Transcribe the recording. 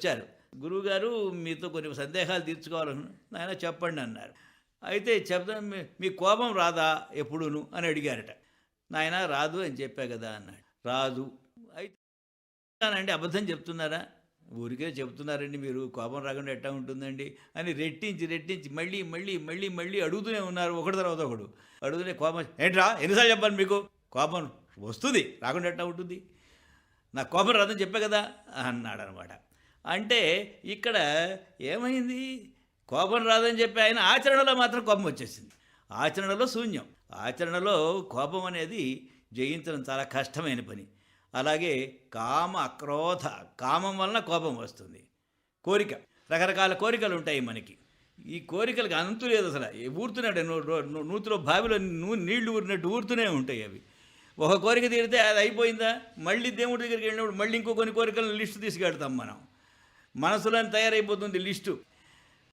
వచ్చారు. గురువుగారు మీతో కొన్ని సందేహాలు తీర్చుకోవాలను నాయన చెప్పండి అన్నారు. అయితే చెప్తాను మీ- మీ కోపం రాదా ఎప్పుడును అని అడిగారట. నాయన రాదు అని చెప్పా కదా అన్నాడు. రాదు. అయితే అబద్ధం చెప్తున్నారా? ఊరికే చెప్తున్నారండి మీరు కోపం రాకుండా ఎట్టా ఉంటుందండి అని రెట్టించి రెట్టించి మళ్ళీ మళ్ళీ మళ్ళీ మళ్ళీ అడుగుతూనే ఉన్నారు ఒకటి తర్వాత ఒకడు. అడుగుతూనే కోపం ఏంట్రా ఎన్నిసార్లు చెప్పాను మీకు? కోపం వస్తుంది రాకుండా ఎట్టా ఉంటుంది? నా కోపం రాదని చెప్పే కదా అన్నాడు అనమాట అంటే ఇక్కడ ఏమైంది? కోపం రాదని చెప్పి ఆయన ఆచరణలో మాత్రం కోపం వచ్చేసింది. ఆచరణలో శూన్యం. ఆచరణలో కోపం అనేది జయించడం చాలా కష్టమైన పని. అలాగే కామ క్రోధ కామం వలన కోపం వస్తుంది. కోరిక. రకరకాల కోరికలు ఉంటాయి మనకి. ఈ కోరికలకు అంతు లేదు అసలు. ఊరుతున్నాడు? నూతిలో బావిలో నూ నీళ్ళు ఊరినట్టు ఊరుతూనే ఉంటాయి అవి. ఒక కోరిక తీరితే అది అయిపోయిందా? మళ్ళీ దేవుడి దగ్గరికి వెళ్ళినప్పుడు మళ్ళీ ఇంకో కొన్ని కోరికలను లిస్టు తీసుకెళ్తాం మనం. మనసులో తయారైపోతుంది లిస్టు.